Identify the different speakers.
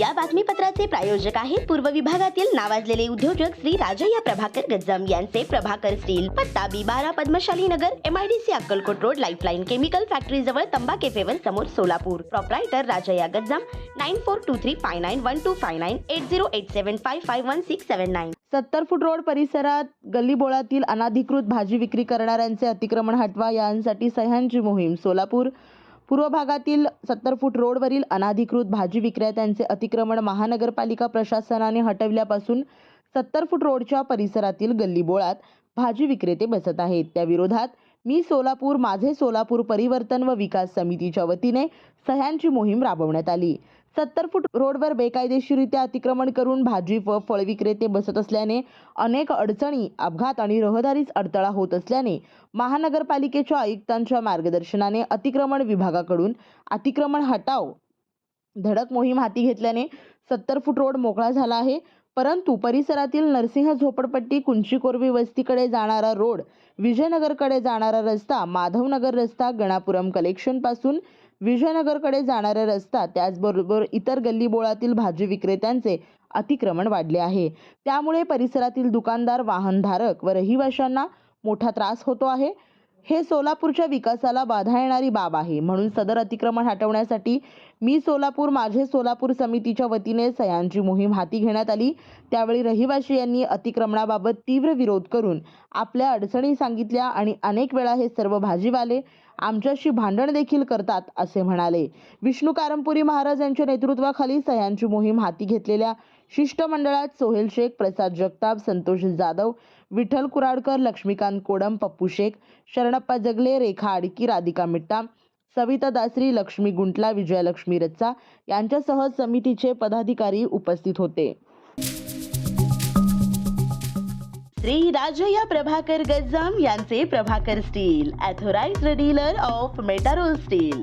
Speaker 1: या बातमीपत्राचे प्रायोजक आहेत पूर्व विभागातील नावाजलेले उद्योजक श्री राजय्या प्रभाकर गज्जम यांचे प्रभाकर स्टील पत्ता बी बारा Padmashali Nagar MIDC Akkalkot road lifeline chemical factory जवळ तंबा केफेवर समोर Solapur. Proprietor Rajayya Gajjam nine four two three five nine one two five nine eight zero eight seven five five one six seven nine
Speaker 2: सत्तर foot road परिसरात गल्लीबोळातील अनाधिकृत भाजी विक्री करणाऱ्यांचे अतिक्रमण हटवा यांसाठी सह्यांची मोहीम सोलापूर पूर्व भागातील सत्तर फूट रोडवरील अनाधिकृत भाजी विक्रेत्यांचे अतिक्रमण महानगरपालिका प्रशासनाने हटवल्यापासून सत्तर फूट रोडच्या परिसरातील गल्लीबोळात भाजी विक्रेते बसत आहेत. त्या विरोधात मी सोलापूर माझे सोलापूर परिवर्तन व विकास समितीच्या वतीने सह्यांची मोहीम राबवण्यात आली. सत्तर फूट रोडवर बेकायदेशीरित्या अतिक्रमण करून भाजी व फळ विक्रेते बसत असल्याने अनेक अडचणी अपघात आणि रहदारीस अडथळा होत असल्याने महानगरपालिकेच्या आयुक्तांच्या मार्गदर्शनाने अतिक्रमण विभागाकडून अतिक्रमण हटाव धडक मोहीम हाती घेतल्याने सत्तर फूट रोड मोकळा झाला आहे. परंतु परिसरातील नरसिंह झोपडपट्टी कुंचीकोरवी वस्तीकडे जाणारा रोड विजयनगरकडे जाणारा रस्ता माधवनगर रस्ता गणापुरम कलेक्शनपासून विजयनगरकडे जाणारा रस्ता त्याचबरोबर इतर गल्लीबोळातील भाजी विक्रेत्यांचे अतिक्रमण वाढले आहे. त्यामुळे परिसरातील दुकानदार वाहनधारक व रहिवाशांना मोठा त्रास होतो आहे. हे सोलापूरच्या विकासाला बाधा येणारी बाब आहे. म्हणून सदर अतिक्रमण हटवण्यासाठी मी सोलापूर माझे सोलापूर समितीच्या वतीने सह्यांची मोहीम हाती घेण्यात आली. त्यावेळी रहिवाशी यांनी अतिक्रमणाबाबत तीव्र विरोध करून आपल्या अडचणी सांगितल्या आणि अनेक वेळा हे सर्व भाजीवाले आमच्याशी भांडण देखील करतात असे म्हणाले. विष्णू कारंपुरी महाराज यांच्या नेतृत्वाखाली सह्यांची मोहीम हाती घेतलेल्या शिष्टमंडळात सोहेल शेख प्रसाद जगताप संतोष जाधव विठ्ठल कुराडकर लक्ष्मीकांत कोडम पप्पू शेख शरणप्पा जगले रेखा आडकी राधिका मिट्टा सविता दासरी लक्ष्मी गुंटला विजयलक्ष्मी रच्चा यांच्यासह समितीचे पदाधिकारी उपस्थित होते.
Speaker 1: श्री राजया प्रभाकर गज्जाम यांचे Prabhakar steel authorised dealer of Metarol steel.